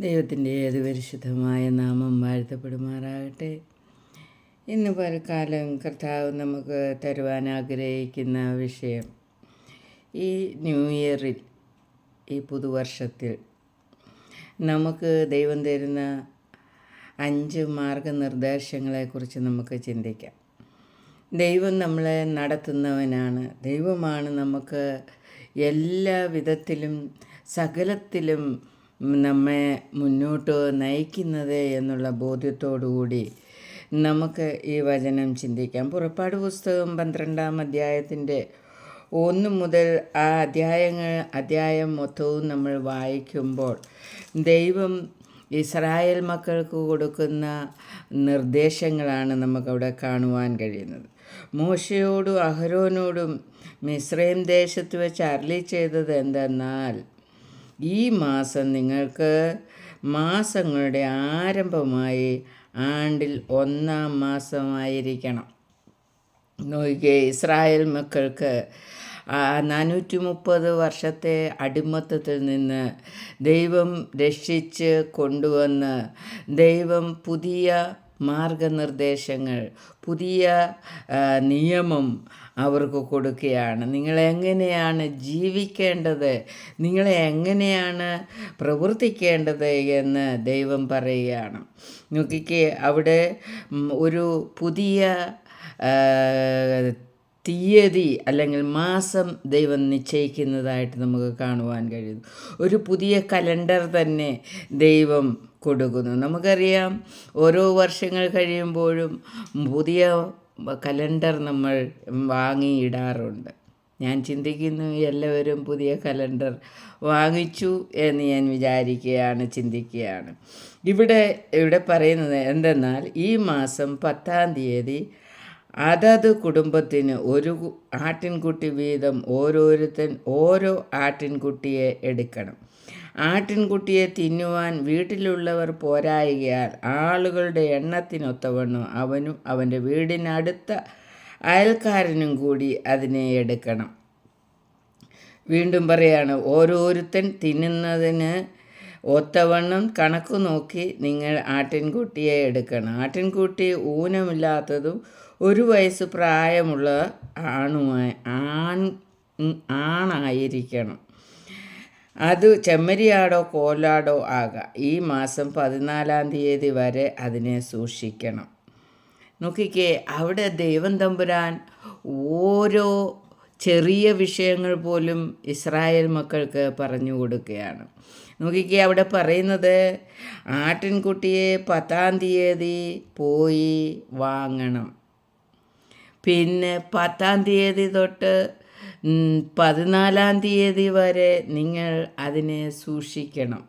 ദൈവത്തിന്റെ ഏത് പരിശുദ്ധമായ നാമം വാഴ്ത്തപ്പെടുമാറാകട്ടെ. ഇന്ന് പലക്കാലം കർത്താവ് നമുക്ക് തരുവാൻ ആഗ്രഹിക്കുന്ന വിഷയം ഈ ന്യൂ ഇയറിൽ ഈ പുതുവർഷത്തിൽ നമുക്ക് ദൈവം തരുന്ന അഞ്ച് മാർഗനിർദ്ദേശങ്ങളെക്കുറിച്ച് നമുക്ക് ചിന്തിക്കാം. ദൈവം നമ്മളെ നടത്തുന്നവനാണ്. ദൈവമാണ് നമുക്ക് എല്ലാ വിധത്തിലും സകലത്തിലും നമ്മെ മുന്നോട്ട് നയിക്കുന്നത് എന്നുള്ള ബോധ്യത്തോടുകൂടി നമുക്ക് ഈ വചനം ചിന്തിക്കാം. പുറപ്പാട് പുസ്തകം പന്ത്രണ്ടാം അധ്യായത്തിന്റെ ഒന്ന് മുതൽ ആ അധ്യായങ്ങൾ അധ്യായം മൊത്തവും നമ്മൾ വായിക്കുമ്പോൾ ദൈവം ഇസ്രായേൽ മക്കൾക്ക് കൊടുക്കുന്ന നിർദ്ദേശങ്ങളാണ് നമുക്കവിടെ കാണുവാൻ കഴിയുന്നത്. മോശയോടും അഹരോനോടും മിശ്രയും ദേശത്ത് വെച്ച് അരളി ചെയ്തത് എന്തെന്നാൽ ഈ മാസം നിങ്ങൾക്ക് മാസങ്ങളുടെ ആരംഭമായി ആണ്ടിൽ ഒന്നാം മാസമായിരിക്കണം. നോക്കിയേ ഇസ്രായേൽ മക്കൾക്ക് നാനൂറ്റി മുപ്പത് വർഷത്തെ അടിമത്തത്തിൽ നിന്ന് ദൈവം രക്ഷിച്ച് കൊണ്ടുവന്ന് ദൈവം പുതിയ മാർഗനിർദ്ദേശങ്ങൾ പുതിയ നിയമം അവർക്ക് കൊടുക്കുകയാണ്. നിങ്ങളെങ്ങനെയാണ് ജീവിക്കേണ്ടത്? നിങ്ങളെ എങ്ങനെയാണ് പ്രവർത്തിക്കേണ്ടത് എന്ന് ദൈവം പറയുകയാണ്. നോക്കിക്കേ അവിടെ ഒരു പുതിയ തീയതി അല്ലെങ്കിൽ മാസം ദൈവം നിശ്ചയിക്കുന്നതായിട്ട് നമുക്ക് കാണുവാൻ കഴിയുന്നു. ഒരു പുതിയ കലണ്ടർ തന്നെ ദൈവം കൊടുക്കുന്നു. നമുക്കറിയാം ഓരോ വർഷങ്ങൾ കഴിയുമ്പോഴും പുതിയ കലണ്ടർ നമ്മൾ വാങ്ങിയിടാറുണ്ട്. ഞാൻ ചിന്തിക്കുന്നു എല്ലാവരും പുതിയ കലണ്ടർ വാങ്ങിച്ചു എന്ന് ഞാൻ വിചാരിക്കുകയാണ് ചിന്തിക്കുകയാണ്. ഇവിടെ ഇവിടെ പറയുന്നത് എന്തെന്നാൽ ഈ മാസം പത്താം തീയതി അതത് കുടുംബത്തിന് ഒരു ആട്ടിൻകുട്ടി വീതം ഓരോരുത്തൻ ഓരോ ആട്ടിൻകുട്ടിയെ എടുക്കണം. ആട്ടിൻകുട്ടിയെ തിന്നുവാൻ വീട്ടിലുള്ളവർ പോരായികയാൽ ആളുകളുടെ എണ്ണത്തിനൊത്തവണ്ണം അവനും അവന്റെ വീടിനടുത്ത അയൽക്കാരനും കൂടി അതിനെ എടുക്കണം. വീണ്ടും പറയാണ് ഓരോരുത്തൻ തിന്നുന്നതിന് ഒത്തവണ്ണം കണക്ക് നോക്കി നിങ്ങൾ ആട്ടിൻകുട്ടിയെ എടുക്കണം. ആട്ടിൻകുട്ടി ഊനമില്ലാത്തതും ഒരു വയസ്സ് പ്രായമുള്ള ആണുമായി ആൺ ആണായിരിക്കണം. അത് ചെമ്മരിയാടോ കോലാടോ ആകാം. ഈ മാസം പതിനാലാം തീയതി വരെ അതിനെ സൂക്ഷിക്കണം. നോക്കിക്കേ അവിടെ ദൈവം തമ്പുരാൻ ഓരോ ചെറിയ വിഷയങ്ങൾ പോലും ഇസ്രായേൽ മക്കൾക്ക് പറഞ്ഞു കൊടുക്കുകയാണ്. നോക്കിക്കേ അവിടെ പറയുന്നത് ആട്ടിൻകുട്ടിയെ പത്താം തീയതി പോയി വാങ്ങണം. പിന്നെ പത്താം തീയതി തൊട്ട് പതിനാലാം തീയതി വരെ നിങ്ങൾ അതിനെ സൂക്ഷിക്കണം.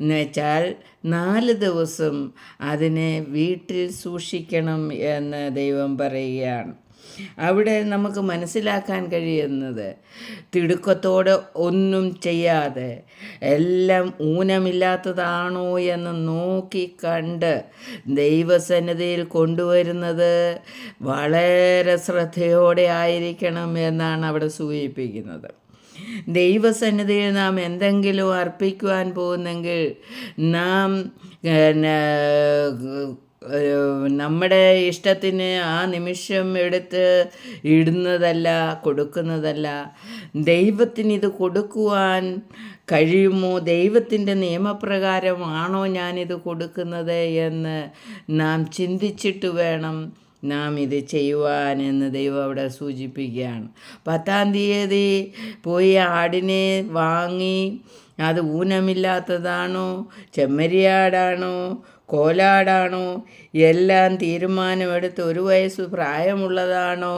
എന്നുവെച്ചാൽ നാല് ദിവസം അതിനെ വീട്ടിൽ സൂക്ഷിക്കണം എന്ന് ദൈവം പറയുകയാണ്. അവിടെ നമുക്ക് മനസ്സിലാക്കാൻ കഴിയുന്നത് തിടുക്കത്തോടെ ഒന്നും ചെയ്യാതെ എല്ലാം ഊനമില്ലാത്തതാണോ എന്ന് നോക്കി കണ്ട് ദൈവസന്നിധിയിൽ കൊണ്ടുവരുന്നത് വളരെ ശ്രദ്ധയോടെ ആയിരിക്കണം എന്നാണ് അവിടെ സൂചിപ്പിക്കുന്നത്. ദൈവസന്നിധിയിൽ നാം എന്തെങ്കിലും അർപ്പിക്കുവാൻ പോകുന്നെങ്കിൽ നാം നമ്മുടെ ഇഷ്ടത്തിന് ആ നിമിഷം എടുത്ത് ഇടുന്നതല്ല കൊടുക്കുന്നതല്ല. ദൈവത്തിന് ഇത് കൊടുക്കുവാൻ കഴിയുമോ? ദൈവത്തിന്റെ നിയമപ്രകാരമാണോ ഞാനിത് കൊടുക്കുന്നത് എന്ന് നാം ചിന്തിച്ചിട്ട് വേണം നാം ഇത് ചെയ്യുവാൻ എന്ന് ദൈവം അവിടെ സൂചിപ്പിക്കുകയാണ്. പത്താം തീയതി പോയി ആടിനെ വാങ്ങി അത് ഊനമില്ലാത്തതാണോ? ചെമ്മരിയാടാണോ? കോലാടാണോ? എല്ലാം തീരുമാനമെടുത്ത് ഒരു വയസ്സ് പ്രായമുള്ളതാണോ?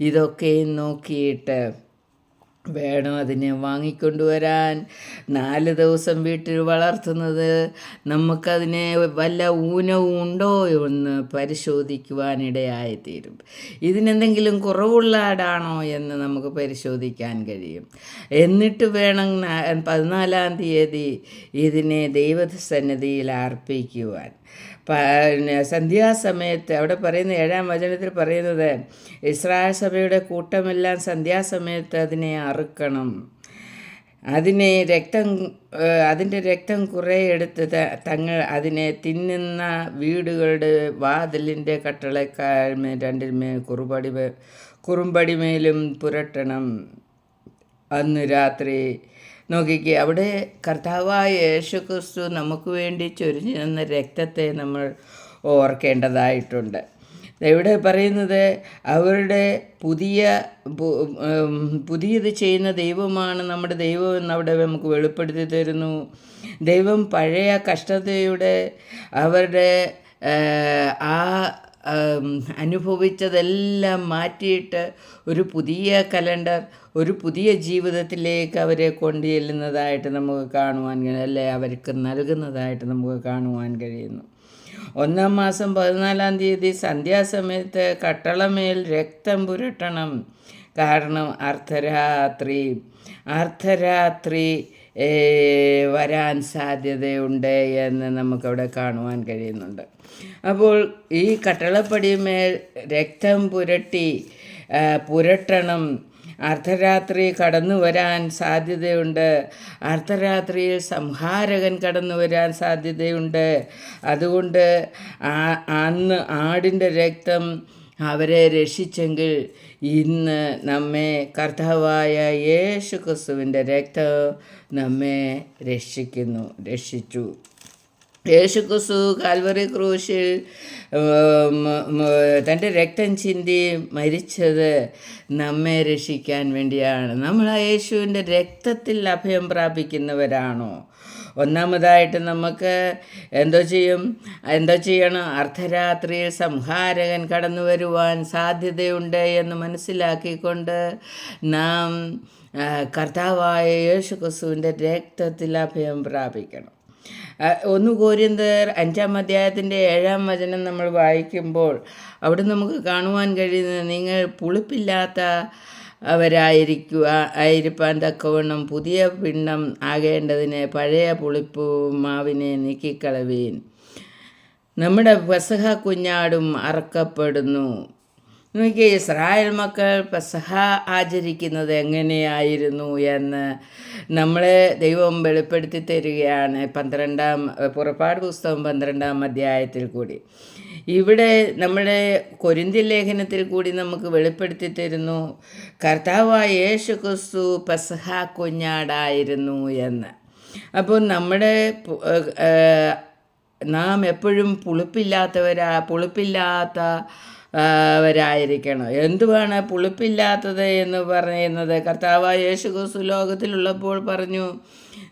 ഇതൊക്കെ നോക്കിയിട്ട്. വേണം അതിനെ വാങ്ങിക്കൊണ്ടുവരാൻ? നാല് ദിവസം വീട്ടിൽ വളർത്തുന്നത് നമുക്കതിനെ വല്ല ഊനവും ഉണ്ടോ എന്ന് പരിശോധിക്കുവാനിടയായിത്തീരും. ഇതിനെന്തെങ്കിലും കുറവുള്ള ആടാണോ എന്ന് നമുക്ക് പരിശോധിക്കാൻ കഴിയും. എന്നിട്ട് വേണം പതിനാലാം തീയതി ഇതിനെ ദൈവസന്നിധിയിൽ അർപ്പിക്കുവാൻ. പിന്നെ സന്ധ്യാസമയത്ത് അവിടെ പറയുന്ന ഏഴാം വചനത്തിൽ പറയുന്നത് ഇസ്രായേൽ സഭയുടെ കൂട്ടമെല്ലാം സന്ധ്യാസമയത്ത് അതിനെ അറുക്കണം. അതിനെ രക്തം അതിന്റെ രക്തം കുറേ എടുത്ത് തങ്ങൾ അതിനെ തിന്നുന്ന വീടുകളുടെ വാതിലിന്റെ കട്ടളക്കാൽമേൽ രണ്ടിന്മേൽ കുറുപടി കുറുമ്പടിമേലും പുരട്ടണം. അന്ന് രാത്രി നോക്കിക്കേ അവിടെ കർത്താവായ യേശു ക്രിസ്തു നമുക്ക് വേണ്ടി ചൊരിഞ്ഞു തന്ന രക്തത്തെ നമ്മൾ ഓർക്കേണ്ടതായിട്ടുണ്ട്. ഇവിടെ പറയുന്നത് അവരുടെ പുതിയ പുതിയത് ചെയ്യുന്ന ദൈവമാണ് നമ്മുടെ ദൈവം എന്നവിടെ നമുക്ക് വെളിപ്പെടുത്തി തരുന്നു. ദൈവം പഴയ കഷ്ടതയുടെ അവരുടെ ആ അനുഭവിച്ചതെല്ലാം മാറ്റിയിട്ട് ഒരു പുതിയ കലണ്ടർ ഒരു പുതിയ ജീവിതത്തിലേക്ക് അവരെ കൊണ്ടുചെല്ലുന്നതായിട്ട് നമുക്ക് കാണുവാൻ അല്ലെ? അവർക്ക് നൽകുന്നതായിട്ട് നമുക്ക് കാണുവാൻ കഴിയുന്നു. ഒന്നാം മാസം പതിനാലാം തീയതി സന്ധ്യാസമയത്ത് കട്ടളമേൽ രക്തം പുരട്ടണം. കാരണം അർദ്ധരാത്രി. അർദ്ധരാത്രി വരാൻ സാധ്യതയുണ്ട് എന്ന് നമുക്കവിടെ കാണുവാൻ കഴിയുന്നുണ്ട്. അപ്പോൾ ഈ കട്ടളപ്പടിമേൽ രക്തം പുരട്ടി പുരട്ടണം. അർദ്ധരാത്രി കടന്നു വരാൻ സാധ്യതയുണ്ട്. അർദ്ധരാത്രിയിൽ സംഹാരകൻ കടന്നു വരാൻ സാധ്യതയുണ്ട്. അതുകൊണ്ട് അന്ന് ആടിന്റെ രക്തം അവരെ രക്ഷിച്ചെങ്കിൽ ഇന്ന് നമ്മെ കർത്താവായ യേശു ക്രിസ്തുവിന്റെ രക്തം നമ്മെ രക്ഷിക്കുന്നു രക്ഷിച്ചു. യേശു ക്രിസ്തു കാൽവറി ക്രൂശിൽ തന്റെ രക്തം ചിന്തി മരിച്ചത് നമ്മെ രക്ഷിക്കാൻ വേണ്ടിയാണ്. നമ്മൾ ആ യേശുവിന്റെ രക്തത്തിൽ അഭയം പ്രാപിക്കുന്നവരാണോ? ഒന്നാമതായിട്ട് നമുക്ക് എന്തോ ചെയ്യും എന്തോ ചെയ്യണം. അർദ്ധരാത്രിയിൽ സംഹാരകൻ കടന്നു വരുവാൻ സാധ്യതയുണ്ട് എന്ന് മനസ്സിലാക്കിക്കൊണ്ട് നാം കർത്താവായ യേശു ക്രിസ്തുവിന്റെ രക്തത്തിൽ അഭയം പ്രാപിക്കണം. ഒന്ന് കോരിന്തർ അഞ്ചാം അധ്യായത്തിന്റെ ഏഴാം വചനം നമ്മൾ വായിക്കുമ്പോൾ അവിടെ നമുക്ക് കാണുവാൻ കഴിയുന്നത് നിങ്ങൾ പുളിപ്പില്ലാത്ത അവരായിരിക്കുക. ആയിരിപ്പാൻ തക്കവണ്ണം പുതിയ പിണ്ണം ആകേണ്ടതിന് പഴയ പുളിപ്പ് മാവിനെ നീക്കിക്കളവീൻ. നമ്മുടെ പെസഹ കുഞ്ഞാടും അറക്കപ്പെടുന്നു. നോക്കിയേ ഇസ്രായേൽ മക്കൾ പെസഹ ആചരിക്കുന്നത് എങ്ങനെയായിരുന്നു എന്ന് നമ്മളെ ദൈവം വെളിപ്പെടുത്തി തരികയാണ് പന്ത്രണ്ടാം പുറപ്പാട് പുസ്തകം പന്ത്രണ്ടാം അധ്യായത്തിൽ കൂടി. ഇവിടെ നമ്മുടെ കൊരിന്തി ലേഖനത്തിൽ കൂടി നമുക്ക് വെളിപ്പെടുത്തി തരുന്നു കർത്താവായ യേശു ക്രിസ്തു പെസഹ കുഞ്ഞാടായിരുന്നു എന്ന്. അപ്പോൾ നമ്മുടെ നാം എപ്പോഴും പുളിപ്പില്ലാത്തവരാ പുളിപ്പില്ലാത്ത വരായിരിക്കണം. എന്തുവാണ് പുളിപ്പില്ലാത്തത് എന്ന് പറയുന്നത്? കർത്താവായ യേശു ക്രിസ്തു ലോകത്തിലുള്ളപ്പോൾ പറഞ്ഞു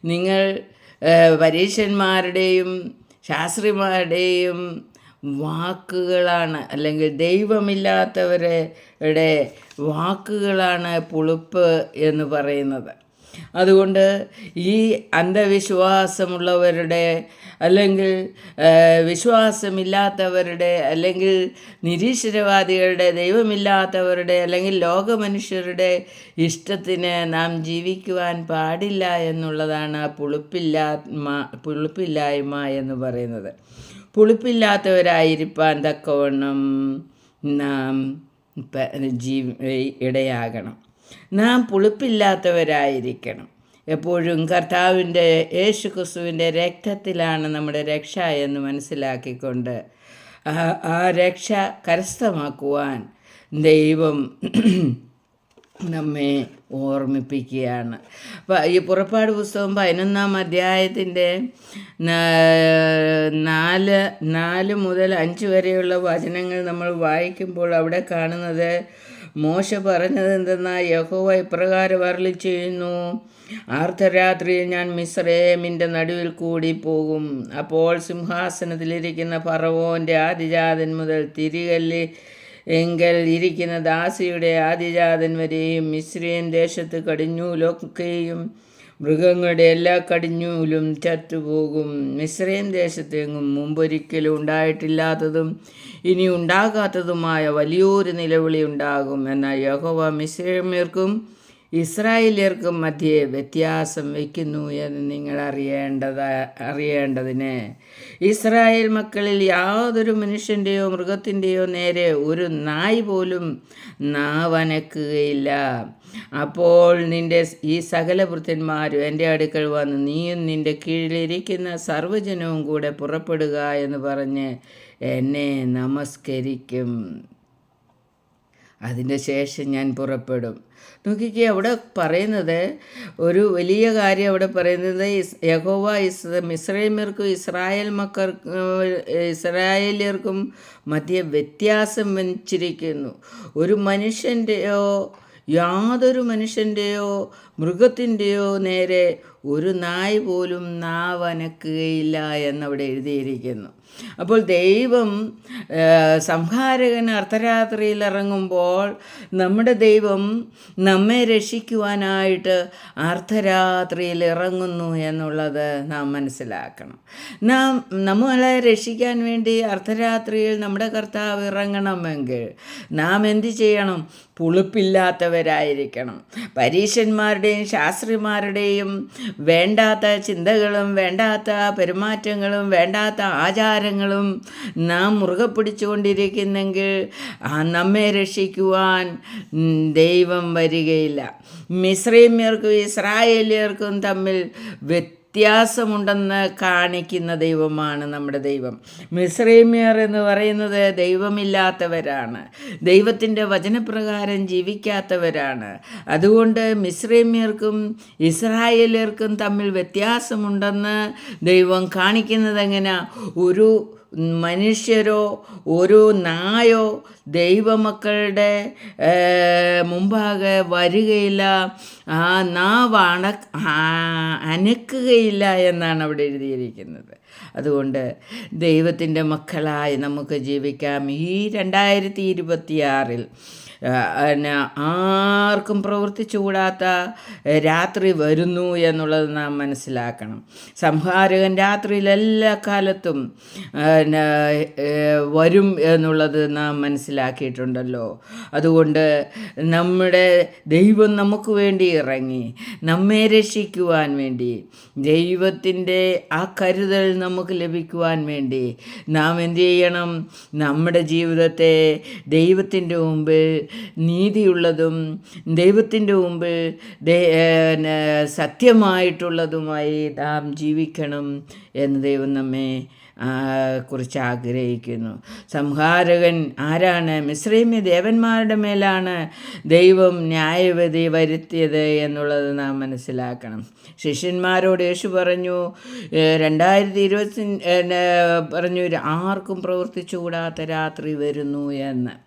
നിങ്ങൾ പരീക്ഷന്മാരുടെയും ശാസ്ത്രിമാരുടെയും വാക്കുകളാണ്. അല്ലെങ്കിൽ ദൈവമില്ലാത്തവരുടെ വാക്കുകളാണ് പുളിപ്പ് എന്ന് പറയുന്നത്. അതുകൊണ്ട് ഈ അന്ധവിശ്വാസമുള്ളവരുടെ അല്ലെങ്കിൽ വിശ്വാസമില്ലാത്തവരുടെ അല്ലെങ്കിൽ നിരീശ്വരവാദികളുടെ ദൈവമില്ലാത്തവരുടെ അല്ലെങ്കിൽ ലോകമനുഷ്യരുടെ ഇഷ്ടത്തിന് നാം ജീവിക്കുവാൻ പാടില്ല എന്നുള്ളതാണ് പുളിപ്പില്ലാ പുളിപ്പില്ലായ്മ എന്ന് പറയുന്നത്. പുളിപ്പില്ലാത്തവരായിരിക്കാൻ തക്കവണ്ണം നാം ജീവ ഇടയാകണം. നാം പുളിപ്പില്ലാത്തവരായിരിക്കണം. എപ്പോഴും കർത്താവിന്റെ യേശു ക്രിസ്തുവിന്റെ രക്തത്തിലാണ് നമ്മുടെ രക്ഷ എന്ന് മനസ്സിലാക്കിക്കൊണ്ട് ആ രക്ഷ കരസ്ഥമാക്കുവാൻ ദൈവം നമ്മെ ഓർമ്മിപ്പിക്കുകയാണ്. ഈ പുറപ്പാട് പുസ്തകം പതിനൊന്നാം അധ്യായത്തിന്റെ നാല് നാല് മുതൽ അഞ്ച് വരെയുള്ള വചനങ്ങൾ നമ്മൾ വായിക്കുമ്പോൾ അവിടെ കാണുന്നത് മോശ പറഞ്ഞത് എന്തെന്നാൽ യഹോവ ഇപ്രകാരം അരളി ചെയ്യുന്നു അർദ്ധരാത്രിയിൽ ഞാൻ മിശ്രേമിന്റെ നടുവിൽ കൂടി പോകും അപ്പോൾ സിംഹാസനത്തിലിരിക്കുന്ന ഫറവോന്റെ ആദിജാതൻ മുതൽ തിരികല്ല് എങ്കൽ ഇരിക്കുന്ന ദാസിയുടെ ആദിജാതൻ വരെയും മിശ്രിയൻ ദേശത്ത് കടിഞ്ഞൂലൊക്കെയും മൃഗങ്ങളുടെ എല്ലാ കടിഞ്ഞൂലും ചത്തുപോകും. മിശ്രയൻ ദേശത്തെങ്ങും മുമ്പൊരിക്കലും ഉണ്ടായിട്ടില്ലാത്തതും ഇനി ഉണ്ടാകാത്തതുമായ വലിയൊരു നിലവിളി ഉണ്ടാകും. എന്നാൽ യഹോവ മിശ്രമീർക്കും ഇസ്രായേലിയർക്കും മധ്യേ വ്യത്യാസം വയ്ക്കുന്നു എന്ന് നിങ്ങൾ അറിയേണ്ടത് അറിയേണ്ടതിന്. ഇസ്രായേൽ മക്കളിൽ യാതൊരു മനുഷ്യന്റെയോ മൃഗത്തിന്റെയോ നേരെ ഒരു നായ് പോലും നാവനക്കുകയില്ല. അപ്പോൾ നിന്റെ ഈ സകല വൃത്തന്മാരും എന്റെ അടുക്കൽ വന്ന് നീയും നിന്റെ കീഴിലിരിക്കുന്ന സർവജനവും കൂടെ പുറപ്പെടുക എന്ന് പറഞ്ഞ് എന്നെ നമസ്കരിക്കും. അതിന്റെ ശേഷം ഞാൻ പുറപ്പെടും. നോക്കിക്ക് അവിടെ പറയുന്നത് ഒരു വലിയ കാര്യം അവിടെ പറയുന്നത് യഹോവ ഇസ് മിസ്രൈമ്യർക്കും ഇസ്രായേൽ മക്കർ ഇസ്രായേലിയർക്കും മധ്യ വ്യത്യാസം വച്ചിരിക്കുന്നു. ഒരു മനുഷ്യന്റെയോ യാതൊരു മനുഷ്യന്റെയോ മൃഗത്തിന്റെയോ നേരെ ഒരു നായ് പോലും നാവനക്കുകയില്ല എന്നവിടെ എഴുതിയിരിക്കുന്നു. അപ്പോൾ ദൈവം സംഹാരകൻ അർദ്ധരാത്രിയിൽ ഇറങ്ങുമ്പോൾ നമ്മുടെ ദൈവം നമ്മെ രക്ഷിക്കുവാനായിട്ട് അർദ്ധരാത്രിയിൽ ഇറങ്ങുന്നു എന്നുള്ളത് നാം മനസ്സിലാക്കണം. നാം നമ്മളെ രക്ഷിക്കാൻ വേണ്ടി അർദ്ധരാത്രിയിൽ നമ്മുടെ കർത്താവ് ഇറങ്ങണമെങ്കിൽ നാം എന്ത് ചെയ്യണം? പുളിപ്പില്ലാത്തവരായിരിക്കണം. പരീക്ഷന്മാരുടെയും ശാസ്ത്രിമാരുടെയും വേണ്ടാത്ത ചിന്തകളും വേണ്ടാത്ത പെരുമാറ്റങ്ങളും വേണ്ടാത്ത ആചാരങ്ങളും നാം മുറുകെ പിടിച്ചുകൊണ്ടിരിക്കുന്നെങ്കിൽ നമ്മെ രക്ഷിക്കുവാൻ ദൈവം വരികയില്ല. മിശ്രീമ്യർക്കും ഇസ്രായേലിയർക്കും തമ്മിൽ വ്യത്യാസമുണ്ടെന്ന് കാണിക്കുന്ന ദൈവമാണ് നമ്മുടെ ദൈവം. മിസ്രൈമിയർ എന്ന് പറയുന്നത് ദൈവമില്ലാത്തവരാണ്. ദൈവത്തിന്റെ വചനപ്രകാരം ജീവിക്കാത്തവരാണ്. അതുകൊണ്ട് മിസ്രൈമിയർക്കും ഇസ്രായേലിയർക്കും തമ്മിൽ വ്യത്യാസമുണ്ടെന്ന് ദൈവം കാണിക്കുന്നത് എങ്ങനെ? ഒരു മനുഷ്യരോ ഒരു നായോ ദൈവമക്കളുടെ മുമ്പാകെ വരികയില്ല. ആ നാവ് അണ അനക്കുകയില്ല എന്നാണ് അവിടെ എഴുതിയിരിക്കുന്നത്. അതുകൊണ്ട് ദൈവത്തിന്റെ മക്കളായി നമുക്ക് ജീവിക്കാം. ഈ രണ്ടായിരത്തി ഇരുപത്തിയാറിൽ പിന്നെ ആർക്കും പ്രവർത്തിച്ചുകൂടാത്ത രാത്രി വരുന്നു എന്നുള്ളത് നാം മനസ്സിലാക്കണം. സംഹാരകൻ രാത്രിയിൽ എല്ലാ കാലത്തും വരും എന്നുള്ളത് നാം മനസ്സിലാക്കിയിട്ടുണ്ടല്ലോ. അതുകൊണ്ട് നമ്മുടെ ദൈവം നമുക്ക് വേണ്ടി ഇറങ്ങി നമ്മെ രക്ഷിക്കുവാൻ വേണ്ടി ദൈവത്തിന്റെ ആ കരുതൽ നമുക്ക് ലഭിക്കുവാൻ വേണ്ടി നാം എന്തു ചെയ്യണം? നമ്മുടെ ജീവിതത്തെ ദൈവത്തിന്റെ മുമ്പിൽ നീതിയുള്ളതും ദൈവത്തിന്റെ മുമ്പിൽ സത്യമായിട്ടുള്ളതുമായി നാം ജീവിക്കണം എന്ന് ദൈവം നമ്മെ കുറിച്ച് ആഗ്രഹിക്കുന്നു. സംഹാരകൻ ആരാണ്? മിശ്രീമി ദേവന്മാരുടെ മേലാണ് ദൈവം ന്യായവതി വരുത്തിയത് എന്നുള്ളത് നാം മനസ്സിലാക്കണം. ശിഷ്യന്മാരോട് യേശു പറഞ്ഞു രണ്ടായിരത്തി ഇരുപത്തി പറഞ്ഞു ആർക്കും പ്രവർത്തിച്ചുകൂടാത്ത രാത്രി വരുന്നു എന്ന്.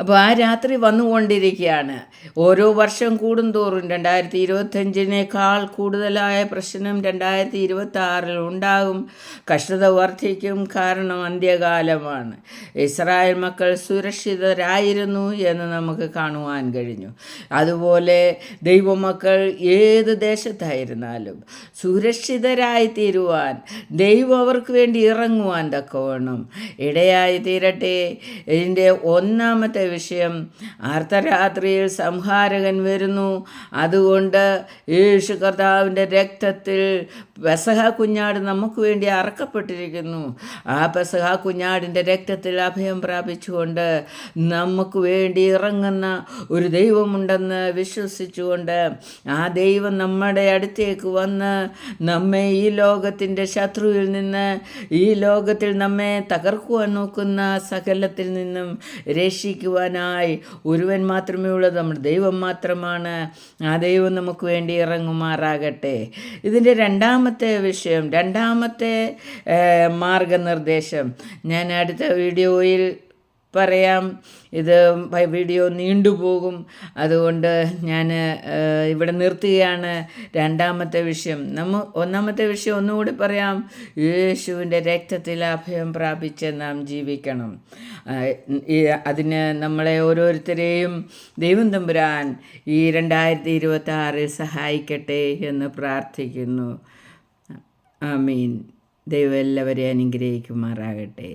അപ്പോൾ ആ രാത്രി വന്നുകൊണ്ടിരിക്കുകയാണ്. ഓരോ വർഷം കൂടുന്തോറും രണ്ടായിരത്തി ഇരുപത്തഞ്ചിനേക്കാൾ കൂടുതലായ പ്രശ്നം രണ്ടായിരത്തി ഇരുപത്തി ആറിൽ ഉണ്ടാകും. കഷ്ടത വർദ്ധിക്കും കാരണം അന്ത്യകാലമാണ്. ഇസ്രായേൽ മക്കൾ സുരക്ഷിതരായിരുന്നു എന്ന് നമുക്ക് കാണുവാൻ കഴിഞ്ഞു. അതുപോലെ ദൈവമക്കൾ ഏത് ദേശത്തായിരുന്നാലും സുരക്ഷിതരായി തീരുവാൻ ദൈവം അവർക്ക് വേണ്ടി ഇറങ്ങുവാൻ തക്കവണ്ണം ഇടയായി തീരട്ടെ. ഇതിന്റെ ഒന്നാമത്തെ വിഷയം. അർദ്ധരാത്രിയിൽ സംഹാരകൻ വരുന്നു. അതുകൊണ്ട് യേശു കർത്താവിന്റെ രക്തത്തിൽ പെസഹ കുഞ്ഞാട് നമുക്ക് വേണ്ടി അറക്കപ്പെട്ടിരിക്കുന്നു. ആ പെസഹ കുഞ്ഞാടിന്റെ രക്തത്തിൽ അഭയം പ്രാപിച്ചുകൊണ്ട് നമുക്ക് വേണ്ടി ഇറങ്ങുന്ന ഒരു ദൈവമുണ്ടെന്ന് വിശ്വസിച്ചുകൊണ്ട് ആ ദൈവം നമ്മുടെ അടുത്തേക്ക് വന്ന് നമ്മെ ഈ ലോകത്തിന്റെ ശത്രുവിൽ നിന്ന് ഈ ലോകത്തിൽ നമ്മെ തകർക്കുവാൻ നോക്കുന്ന സകലത്തിൽ നിന്നും രക്ഷിക്കുവാനായി ഒരുവൻ മാത്രമേ ഉള്ളൂ നമ്മുടെ ദൈവം മാത്രമാണ്. ആ ദൈവം നമുക്ക് വേണ്ടി ഇറങ്ങുമാറാകട്ടെ. ഇതിന്റെ രണ്ടാമത്തെ വിഷയം രണ്ടാമത്തെ മാർഗനിർദ്ദേശം. ഞാൻ അടുത്ത വീഡിയോയിൽ പറയാം. ഇത് വീഡിയോ നീണ്ടുപോകും അതുകൊണ്ട് ഞാൻ ഇവിടെ നിർത്തുകയാണ്. രണ്ടാമത്തെ വിഷയം. നമ്മ ഒന്നാമത്തെ വിഷയം ഒന്നുകൂടി പറയാം. യേശുവിന്റെ രക്തത്തിൽ അഭയം പ്രാപിച്ച് നാം ജീവിക്കണം. അതിന് നമ്മളെ ഓരോരുത്തരെയും ദൈവം തമ്പുരാൻ ഈ രണ്ടായിരത്തി ഇരുപത്തി ആറിൽ സഹായിക്കട്ടെ എന്ന് പ്രാർത്ഥിക്കുന്നു. ആമീൻ. ദൈവം എല്ലാവരെയും അനുഗ്രഹിക്കുമാറാകട്ടെ.